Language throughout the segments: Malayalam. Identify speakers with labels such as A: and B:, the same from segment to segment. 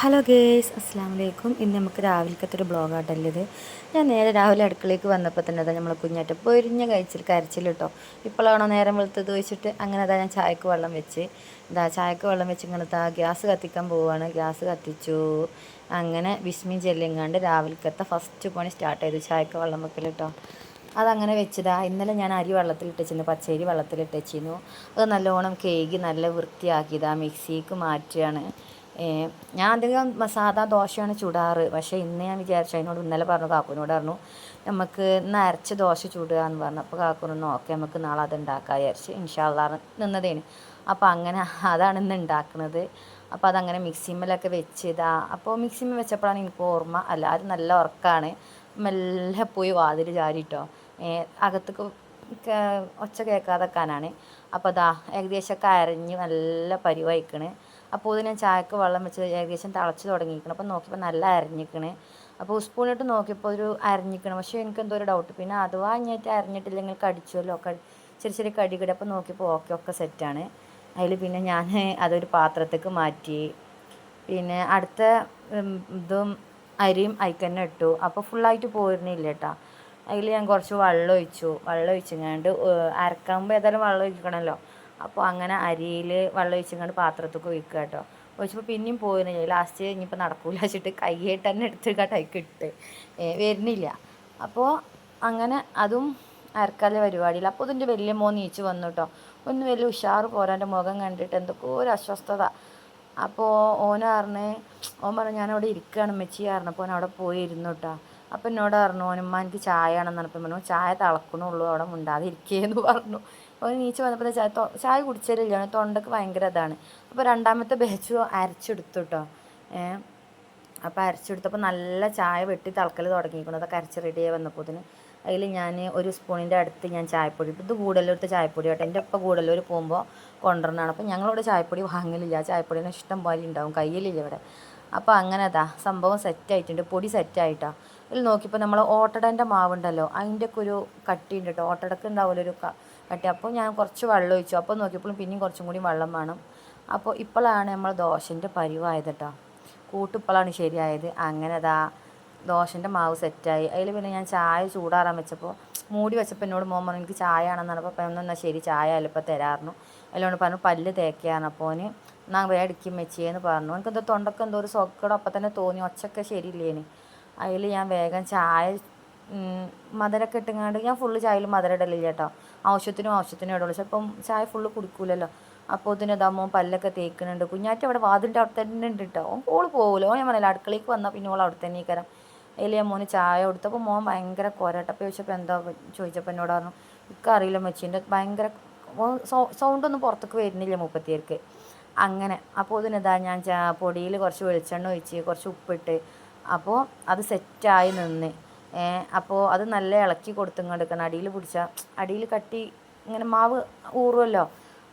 A: ഹലോ ഗേസ് അസ്സാം വലൈക്കും ഇന്ന് നമുക്ക് രാവിലത്തെ ഒരു ബ്ലോഗാട്ടല്ലേ ഇത് ഞാൻ നേരെ രാവിലെ അടുക്കളയ്ക്ക് വന്നപ്പോൾ തന്നെ അതാ നമ്മൾ കുഞ്ഞാറ്റ പൊരിഞ്ഞ കഴിച്ചിൽ കരച്ചിൽ കേട്ടോ ഇപ്പോഴാണോ നേരം വെളുത്തത് വെച്ചിട്ട് അങ്ങനെ അതാ ഞാൻ ചായക്ക് വെള്ളം വെച്ച്. ഇതാ ചായക്ക് വെള്ളം വെച്ച് ഇങ്ങനെ താ ഗ്യാസ് കത്തിക്കാൻ പോവുകയാണ് ഗ്യാസ് കത്തിച്ചു. അങ്ങനെ വിസ്മി ചെല്ലിങ്ങാണ്ട് രാവിലത്തെ ഫസ്റ്റ് പണി സ്റ്റാർട്ട് ചെയ്തു. ചായക്ക് വെള്ളം വെക്കൽ കേട്ടോ അതങ്ങനെ വെച്ചതാ. ഇന്നലെ ഞാൻ അരി വെള്ളത്തിലിട്ടിച്ചിരുന്നു. പച്ചരി വെള്ളത്തിലിട്ടിച്ചിരുന്നു. അത് നല്ലോണം കേകി നല്ല വൃത്തിയാക്കിയതാ. മിക്സിക്ക് മാറ്റുകയാണ്. ഞാൻ അധികം സാധാ ദോശയാണ് ചുടാറ്. പക്ഷേ ഇന്ന് ഞാൻ വിചാരിച്ചു അതിനോട് ഇന്നലെ പറഞ്ഞു കാക്കുനോട് പറഞ്ഞു നമുക്ക് ഇന്ന് അരച്ച് ദോശ ചുടുക എന്ന് പറഞ്ഞു അപ്പോൾ കാക്കുനൊന്ന് ഓക്കെ നമുക്ക് നാളെ അത് ഉണ്ടാക്കാം വിചാരിച്ച് ഇൻഷാല്ലാറ് നിന്നതേന്. അപ്പോൾ അങ്ങനെ അതാണ് ഇന്ന് ഉണ്ടാക്കുന്നത് അപ്പോൾ അതങ്ങനെ മിക്സിമ്മലൊക്കെ വെച്ചതാ. അപ്പോൾ മിക്സിമ്മ വെച്ചപ്പോഴാണ് എനിക്ക് ഓർമ്മ. അല്ല അത് നല്ല ഉറക്കമാണ് മെല്ലെ പോയി വാതിൽ ചാരിട്ടോ. അകത്തേക്ക് ഒച്ച കേൾക്കാതെക്കാനാണ്. അപ്പോൾ അതാ ഏകദേശമൊക്കെ അരഞ്ഞ് നല്ല പരിവായിക്കണ്. അപ്പോൾ ഇത് ഞാൻ ചായക്ക് വെള്ളം വെച്ച് ഏകദേശം തിളച്ച് തുടങ്ങിയിരിക്കണം. അപ്പോൾ നോക്കിയപ്പോൾ നല്ല അരഞ്ഞിക്കണ് അപ്പോൾ സ്പൂണിട്ട് നോക്കിയപ്പോൾ ഒരു അരഞ്ഞിക്കണം പക്ഷേ എനിക്ക് എന്തോ ഒരു ഡൗട്ട് പിന്നെ അഥവാ ഇഞ്ഞിട്ട് അരഞ്ഞിട്ടില്ലെങ്കിൽ കടിച്ചുമല്ലോ കടി ചെറിയ ചെറിയ കടി കിടി അപ്പോൾ നോക്കിയപ്പോൾ ഓക്കെ ഒക്കെ സെറ്റാണ് അതിൽ പിന്നെ ഞാൻ അതൊരു പാത്രത്തേക്ക് മാറ്റി. പിന്നെ അടുത്ത ഇതും അരിയും അയക്കന്നെ ഇട്ടു. അപ്പോൾ ഫുള്ളായിട്ട് പോയിരുന്നില്ല കേട്ടോ. അതിൽ ഞാൻ കുറച്ച് വെള്ളം ഒഴിച്ചു. വെള്ളം ഒഴിച്ചങ്ങാണ്ട് അരക്കാകുമ്പോൾ ഏതായാലും വെള്ളം ഒഴിക്കണമല്ലോ. അപ്പോൾ അങ്ങനെ അരിയിൽ വെള്ളം ഒഴിച്ചങ്ങാണ്ട് പാത്രത്തൊക്കെ ഒഴിക്കുക കേട്ടോ. ഒഴിച്ചപ്പോൾ പിന്നെയും പോയിരുന്നില്ല ലാസ്റ്റ് ഇനിയിപ്പോൾ നടക്കൂല വെച്ചിട്ട് കൈയായിട്ട് തന്നെ എടുത്ത് കേട്ടോ ഇട്ട്. വരുന്നില്ല. അപ്പോൾ അങ്ങനെ അതും അരക്കാതെ പരിപാടിയില്ല. അപ്പോൾ ഇതിന്റെ വലിയ മോൻ നീച്ച് വന്നു കേട്ടോ ഒന്ന് വലിയ ഉഷാറ് പോരാന്റെ മുഖം കണ്ടിട്ട് എന്തൊക്കെ ഒരു അസ്വസ്ഥത. അപ്പോൾ ഓന പറഞ്ഞ് ഓൻ പറഞ്ഞു ഞാൻ അവിടെ ഇരിക്കുകയാണ് മെച്ചി പറഞ്ഞു. അപ്പോൾ ഓൻ അവിടെ പോയി ഇരുന്നു കേട്ടോ അപ്പം എന്നോട് പറഞ്ഞു ഓനമ്മ എനിക്ക് ചായ ആണെന്ന് പറഞ്ഞപ്പോൾ പറഞ്ഞു ചായ തിളക്കണുള്ളൂ അവിടെ മുണ്ടാതിരിക്കേന്ന് പറഞ്ഞു. ഓൻ നീച്ച് വന്നപ്പോൾ ചായ ചായ കുടിച്ചാലില്ല. തൊണ്ടക്ക് ഭയങ്കര ഇതാണ്. അപ്പോൾ രണ്ടാമത്തെ ബാച്ച് അരച്ചെടുത്തു കേട്ടോ ഏഹ് അപ്പോൾ അരച്ചെടുത്തപ്പോൾ നല്ല ചായ വെട്ടി തിളക്കൽ തുടങ്ങിയിരിക്കണം അതൊക്കെ അരച്ച് റെഡിയായി വന്നപ്പോൾ അതിൽ ഞാൻ ഒരു സ്പൂണിന്റെ അടുത്ത് ഞാൻ ചായപ്പൊടി ഇട്ടു. ഇത് കൂടുതലെടുത്ത് ചായപ്പൊടി കേട്ടോ. എന്റെ ഒപ്പം കൂടലൂർ പോകുമ്പോൾ കൊണ്ടുവരണതാണ്. അപ്പോൾ ഞങ്ങളിവിടെ ചായപ്പൊടി വാങ്ങലില്ല. ചായപ്പൊടിനെ ഇഷ്ടം പോലെ ഉണ്ടാവും കയ്യിലില്ല ഇവിടെ. അപ്പോൾ അങ്ങനെ അതാ സംഭവം സെറ്റായിട്ടുണ്ട് പൊടി സെറ്റായിട്ടാ ഇതിൽ നോക്കിയപ്പോൾ നമ്മൾ ഓട്ടടേന്റെ മാവുണ്ടല്ലോ. അതിന്റെ ഒക്കെ ഒരു കട്ടിയുണ്ട് കേട്ടോ ഓട്ടടക്ക് ഉണ്ടാവില്ല ഒരു കട്ടി അപ്പോൾ ഞാൻ കുറച്ച് വെള്ളം ഒഴിച്ചു. അപ്പോൾ നോക്കിയപ്പോഴും പിന്നെയും കുറച്ചും കൂടി വെള്ളം വേണം. അപ്പോൾ ഇപ്പോഴാണ് നമ്മൾ ദോശന്റെ പരിവായത് കേട്ടോ. കൂട്ടിപ്പോഴാണ് ശരിയായത്. അങ്ങനെ അതാ ദോശന്റെ മാവ് സെറ്റായി. അതിൽ പിന്നെ ഞാൻ ചായ ചൂടാറാൻ വെച്ചപ്പോൾ മൂടി വെച്ചപ്പോൾ എന്നോട് മോൻ പറഞ്ഞു എനിക്ക് ചായ ആണെന്നാണ്. അപ്പോൾ പറഞ്ഞപ്പോൾ എന്നാൽ ശരി ചായ അല്ലപ്പോൾ തരാറുന്നു അല്ലോണ്ട് പറഞ്ഞു പല്ല് തേക്കാന്ന് അപ്പോൾ ഓന് വേ വേടിക്കും വെച്ചേന്ന് പറഞ്ഞു. എനിക്ക് എന്തോ തൊണ്ടക്ക് എന്തോ ഒരു സ്വക്കടം അപ്പം തന്നെ തോന്നി. ഒച്ചക്കെ ശരിയില്ലേന്. അതിൽ ഞാൻ വേഗം ചായ മധുരമൊക്കെ ഇട്ടുങ്ങാണ്ട് ഞാൻ ഫുള്ള് ചായയിൽ മധുരം ഇടലില്ല കേട്ടോ. ആവശ്യത്തിനും ആവശ്യത്തിനും ഇടുള്ളൂ ഇപ്പം ചായ ഫുള്ള് കുടിക്കൂലല്ലോ. അപ്പോൾ ഇതിന് ഇതാകുമ്പോൾ പല്ലൊക്കെ തേക്കുന്നുണ്ട്. കുഞ്ഞാറ്റ അവിടെ വാതിന്റെ അവിടെ തന്നെ ഉണ്ട് കേട്ടോ ഓൻ ഓൾ പോകുമല്ലോ ഞാൻ പറഞ്ഞില്ല അടുക്കളയ്ക്ക് വന്നാൽ പിന്നെ ഓൾ അവിടെ തന്നെ കയറാം ഞാൻ മോന് ചായ കൊടുത്തപ്പോൾ മോൻ ഭയങ്കര കൊരട്ടപ്പോൾ ചോദിച്ചപ്പോൾ എന്താ ചോദിച്ചപ്പോൾ എന്നോട് പറഞ്ഞു ഇക്ക അറിയില്ല മച്ചിന്റെ ഭയങ്കര സൗണ്ടൊന്നും പുറത്തേക്ക് വരുന്നില്ല മുപ്പത്തിയേർക്ക്. അങ്ങനെ. അപ്പോൾ ഇതിനിതാ ഞാൻ പൊടിയിൽ കുറച്ച് വെളിച്ചെണ്ണ ഒഴിച്ച് കുറച്ച് ഉപ്പിട്ട് അപ്പോൾ അത് സെറ്റായി നിന്ന്. അപ്പോൾ അത് നല്ല ഇളക്കി കൊടുത്തും കൊടുക്കണം അടിയിൽ പിടിച്ച അടിയിൽ കട്ടി ഇങ്ങനെ മാവ് ഊറുമല്ലോ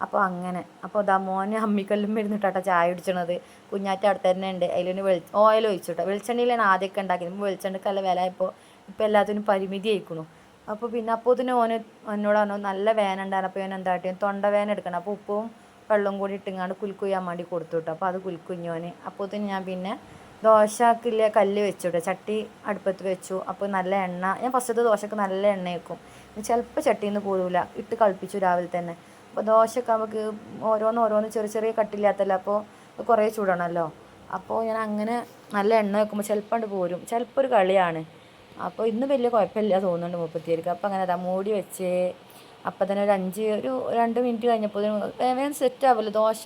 A: അപ്പോൾ അങ്ങനെ. അപ്പോൾ അതാ മോനെ അമ്മിക്കല്ലും ഇരുന്നിട്ടാട്ടോ ചായ കുടിച്ചണത്. കുഞ്ഞാറ്റ അവിടെ തന്നെ ഉണ്ട്. അതിലൊന്ന് വെളി ഓയിൽ ഒഴിച്ചിട്ടോ. വെളിച്ചെണ്ണയിലാണ് ആദ്യമൊക്കെ ഉണ്ടാക്കിയത്. വെളിച്ചെണ്ണക്കല്ല വില ഇപ്പോൾ ഇപ്പോൾ എല്ലാത്തിനും പരിമിതി ആയിക്കണു. അപ്പോൾ പിന്നെ അപ്പോൾ തന്നെ ഓന് എന്നോട് പറഞ്ഞു നല്ല വേന ഉണ്ടായിരുന്നു. അപ്പോൾ ഞാൻ എന്താ തൊണ്ട വേന എടുക്കണം. അപ്പോൾ ഉപ്പും വെള്ളവും കൂടി ഇട്ടിങ്ങാണ്ട് കുലുക്കുയ്യാൻ വേണ്ടി കൊടുത്തു വിട്ടു അപ്പോൾ അത് കുലുക്കുഞ്ഞോന് അപ്പോൾ തന്നെ ഞാൻ പിന്നെ ദോശക്കില്ലേ കല്ല് വെച്ചു കേട്ടോ ചട്ടി അടുപ്പത്ത് വെച്ചു. അപ്പോൾ നല്ല എണ്ണ ഞാൻ ഫസ്റ്റത്തെ ദോശക്ക് നല്ല എണ്ണ വെക്കും. ചിലപ്പോൾ ചട്ടിയിൽ നിന്ന് ഇട്ട് കളിപ്പിച്ചു രാവിലെ തന്നെ. അപ്പോൾ ദോശയൊക്കെ നമുക്ക് ഓരോന്ന് ഓരോന്ന് ചെറിയ ചെറിയ കട്ടില്ലാത്തല്ലോ അപ്പോൾ കുറേ ചൂടണമല്ലോ അപ്പോൾ ഞാൻ അങ്ങനെ നല്ല എണ്ണ വെക്കുമ്പോൾ ചിലപ്പോൾ ഉണ്ട് പോരും. ചിലപ്പോൾ ഒരു കളിയാണ്. അപ്പോൾ ഇന്ന് വലിയ കുഴപ്പമില്ല തോന്നുന്നുണ്ട് മുപ്പത്തിയേർക്ക്. അപ്പോൾ അങ്ങനെ അതാ മൂടി വെച്ച് അപ്പോൾ തന്നെ ഒരു അഞ്ച് ഒരു രണ്ട് മിനിറ്റ് കഴിഞ്ഞപ്പോൾ വേഗം സെറ്റ് ആവുമല്ലോ ദോശ.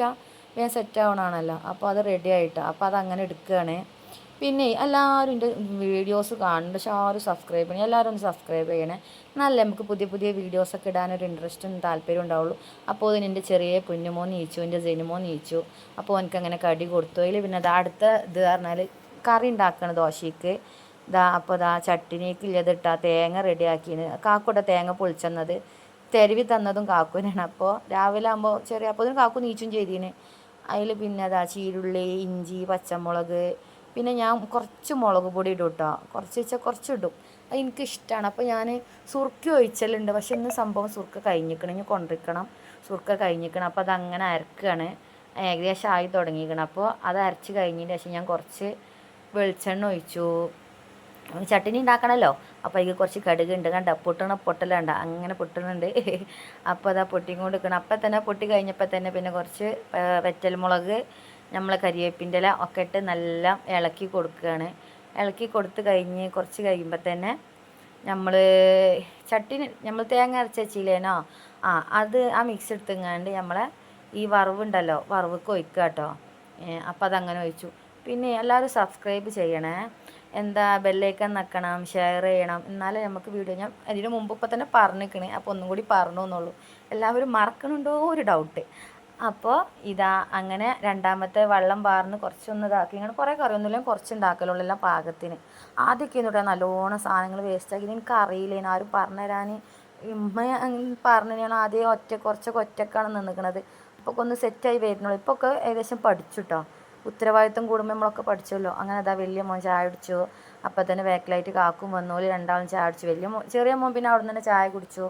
A: വേഗം സെറ്റ് ആവണമാണല്ലോ അപ്പോൾ അത് റെഡി ആയിട്ടാണ് അപ്പോൾ അത് അങ്ങനെ എടുക്കുകയാണ് പിന്നെ എല്ലാവരും എന്റെ വീഡിയോസ് കാണുന്നുണ്ട്. പക്ഷെ ആരും സബ്സ്ക്രൈബ് ചെയ്യണം എല്ലാവരും ഒന്ന് സബ്സ്ക്രൈബ് ചെയ്യണേ. നല്ല നമുക്ക് പുതിയ പുതിയ വീഡിയോസൊക്കെ ഇടാനൊരു ഇൻട്രസ്റ്റും താല്പര്യം ഉണ്ടാവുള്ളൂ. അപ്പോൾ അതിന് എന്റെ ചെറിയ കുഞ്ഞുമോ നീച്ചു എന്റെ ജനുമോ നീച്ചു. അപ്പോൾ എനിക്ക് അങ്ങനെ കടി കൊടുത്തു. അതിൽ പിന്നെ അത് അടുത്ത ഇത് പറഞ്ഞാൽ കറി ഉണ്ടാക്കണം ദോശയ്ക്ക് ഇതാ അപ്പോൾ ദാ ചട്ടിനിക്ക് ഇല്ലതിട്ടാ തേങ്ങ റെഡിയാക്കിയത് കാക്കൂടെ തേങ്ങ പൊളിച്ചെന്നത്. തെരുവി തന്നതും കാക്കുവിനാണ്. അപ്പോൾ രാവിലെ ആകുമ്പോൾ ചെറിയ അപ്പോൾ കാക്കു നീച്ചും ചെയ്തീന്. അതിൽ പിന്നെ അതാ ചീരുള്ളി ഇഞ്ചി പച്ചമുളക് പിന്നെ ഞാൻ കുറച്ച് മുളക് പൊടി ഇടും കേട്ടോ കുറച്ച് വെച്ചാൽ കുറച്ച് ഇടും. അത് എനിക്കിഷ്ടമാണ് അപ്പോൾ ഞാൻ സുർക്ക ഒഴിച്ചലുണ്ട്. പക്ഷെ ഇന്ന് സംഭവം സുർക്ക കഴിഞ്ഞിരിക്കണം ഇനി കൊണ്ടിരിക്കണം. സുർക്ക കഴിഞ്ഞിരിക്കണം അപ്പോൾ അതങ്ങനെ അരക്കുകയാണ് ഏകദേശം ആയി തുടങ്ങിയിരിക്കണം അപ്പോൾ അത് അരച്ച് കഴിഞ്ഞതിന് ശേഷം ഞാൻ കുറച്ച് വെളിച്ചെണ്ണ ഒഴിച്ചു. ചട്ടിനി ഉണ്ടാക്കണമല്ലോ അപ്പോൾ അതിൽ കുറച്ച് കടുക് ഉണ്ട് കണ്ട? പൊട്ടണ പൊട്ടലുണ്ട്. അങ്ങനെ പൊട്ടണുണ്ട്. അപ്പോൾ അതാ പൊട്ടിയും കൊണ്ട് നിൽക്കണം അപ്പം തന്നെ പൊട്ടി കഴിഞ്ഞപ്പോൾ തന്നെ പിന്നെ കുറച്ച് വെറ്റൽമുളക് നമ്മളെ കരിവേപ്പിന്റെ ഇല ഒക്കെ ഇട്ട് നല്ല ഇളക്കി കൊടുക്കുകയാണ്. ഇളക്കി കൊടുത്ത് കഴിഞ്ഞ് കുറച്ച് കഴിയുമ്പോൾ തന്നെ നമ്മൾ ചട്ടിന് നമ്മൾ തേങ്ങ അരച്ച വെച്ചില്ലേനോ? ആ അത് ആ മിക്സ് എടുത്തുങ്ങാണ്ട് നമ്മളെ ഈ വറവുണ്ടല്ലോ വറവ് ഒഴിക്കുക കേട്ടോ അപ്പോൾ അതങ്ങനെ ഒഴിച്ചു. പിന്നെ എല്ലാവരും സബ്സ്ക്രൈബ് ചെയ്യണേ. എന്താ ബെല്ലേക്കൻ നക്കണം ഷെയർ ചെയ്യണം. എന്നാലേ നമുക്ക് വീഡിയോ ഞാൻ അതിന് മുമ്പ് ഇപ്പം തന്നെ പറഞ്ഞിരിക്കണേ അപ്പോൾ ഒന്നും കൂടി പറഞ്ഞു എന്നുള്ളൂ. എല്ലാവരും മറക്കണുണ്ടോ ഒരു ഡൗട്ട് അപ്പോൾ ഇതാ അങ്ങനെ രണ്ടാമത്തെ വെള്ളം പാർന്ന് കുറച്ചൊന്ന് ഇതാക്കി. ഇങ്ങനെ കുറേ കറിയൊന്നുമില്ല കുറച്ച് ഉണ്ടാക്കലുള്ളൂ എല്ലാം പാകത്തിന്. ആദ്യമൊക്കെ എന്നിട്ട് നല്ലോണം സാധനങ്ങൾ വേസ്റ്റാക്കി എനിക്ക് അറിയില്ലേനു ആരും പറഞ്ഞു പറഞ്ഞുതരാൻ ഉമ്മ പറഞ്ഞു ആദ്യം ഒറ്റ കുറച്ചൊക്കെ ഒറ്റക്കാണ് നിന്നിക്കണത്. അപ്പോൾ ഒന്ന് സെറ്റായി വരുന്നുള്ളൂ. ഇപ്പോൾ ഒക്കെ ഏകദേശം പഠിച്ചു കേട്ടോ ഉത്തരവാദിത്തം കൂടുമ്പോൾ നമ്മളൊക്കെ പഠിച്ചല്ലോ. അങ്ങനെ അതാ വലിയ മോൻ ചായ കുടിച്ചു. അപ്പം തന്നെ ബാക്കിലായിട്ട് കാക്കും വന്നു. ഓൽ രണ്ടാളും ചായ കുടിച്ചു. വലിയ മോ ചെറിയ മോൻ പിന്നെ അവിടെ തന്നെ ചായ കുടിച്ചു.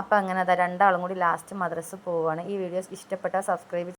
A: അപ്പം അങ്ങനെ അതാ രണ്ടാളും കൂടി ലാസ്റ്റ് മദ്രസ പോവുകയാണ് ഈ വീഡിയോസ് ഇഷ്ടപ്പെട്ടാൽ സബ്സ്ക്രൈബ്